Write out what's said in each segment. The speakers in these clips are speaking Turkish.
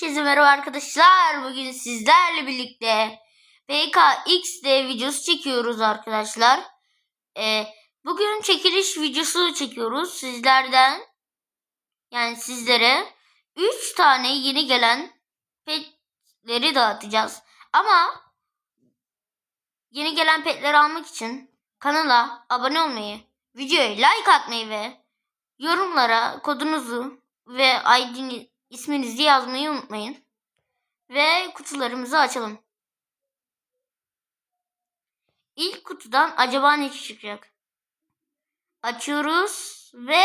Herkese merhaba arkadaşlar. Bugün sizlerle birlikte PKXD videosu çekiyoruz arkadaşlar. Ee, bugün çekiliş videosu çekiyoruz sizlerden. Yani sizlere 3 tane yeni gelen petleri dağıtacağız. Ama yeni gelen petleri almak için kanala abone olmayı, videoya like atmayı ve yorumlara kodunuzu ve ID'ni, isminizi yazmayı unutmayın. Ve kutularımızı açalım. İlk kutudan acaba ne çıkacak? Açıyoruz ve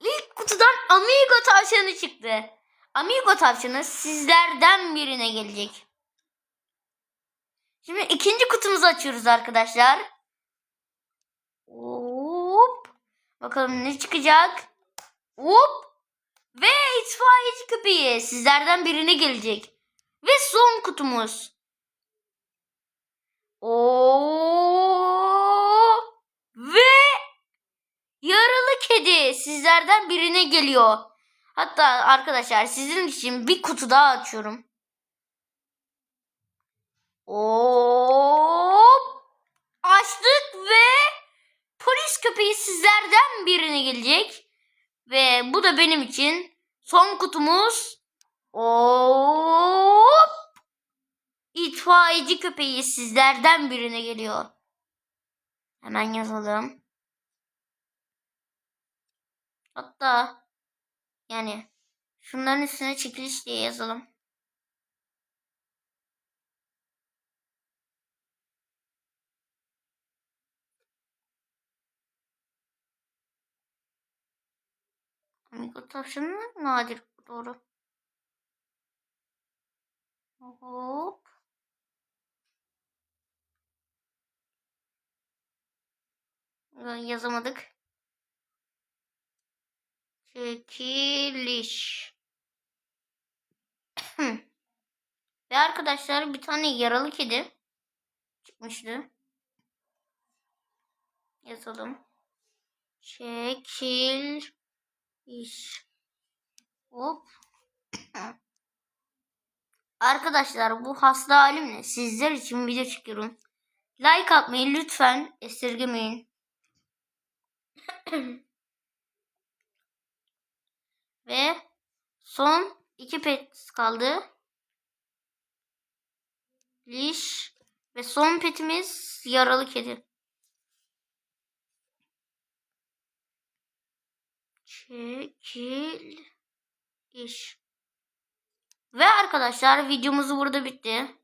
ilk kutudan Amigo tavşanı çıktı. Amigo tavşanı sizlerden birine gelecek. Şimdi ikinci kutumuzu açıyoruz arkadaşlar. Hop. Bakalım ne çıkacak? Hop. Ve itfaiyeci köpeği sizlerden birine gelecek. Ve son kutumuz. Oo! Ve yaralı kedi sizlerden birine geliyor. Hatta arkadaşlar sizin için bir kutu daha açıyorum. Hop! Açtık ve polis köpeği sizlerden birine gelecek. Ve bu da benim için son kutumuz. Hop! İtfaiyeci köpeği sizlerden birine geliyor. Hemen yazalım. Hatta yani şunların üstüne çekiliş diye yazalım. Amigo tavşanı nadir doğru. Hop. Yazamadık. Çekiliş. Ve arkadaşlar bir tane yaralı kedi çıkmıştı. Yazalım. Çekil iş. Hop. Arkadaşlar bu hasta halimle sizler için video çekiyorum. Like atmayı lütfen esirgemeyin. Ve son iki pet kaldı. Liş ve son petimiz yaralı kedi. Çekil iş. Ve arkadaşlar videomuz burada bitti.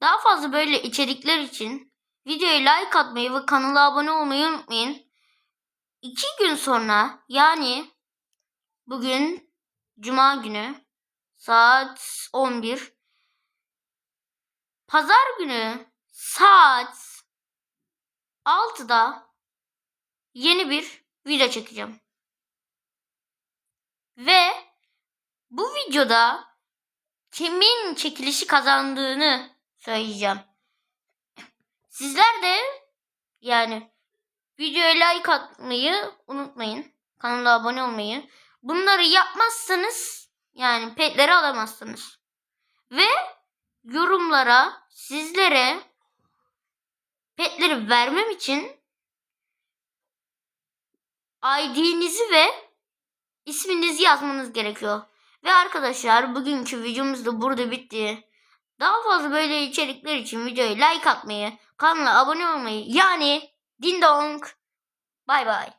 Daha fazla böyle içerikler için videoya like atmayı ve kanala abone olmayı unutmayın. İki gün sonra yani bugün Cuma günü saat 11 Pazar günü saat 6'da yeni bir video çekeceğim. Ve bu videoda kimin çekilişi kazandığını söyleyeceğim. Sizler de yani videoya like atmayı unutmayın. Kanala abone olmayı. Bunları yapmazsanız yani petleri alamazsınız. Ve yorumlara sizlere petleri vermem için ID'nizi ve isminizi yazmanız gerekiyor. Ve arkadaşlar bugünkü videomuz da burada bitti. Daha fazla böyle içerikler için videoya like atmayı, kanala abone olmayı yani ding dong. Bay bay.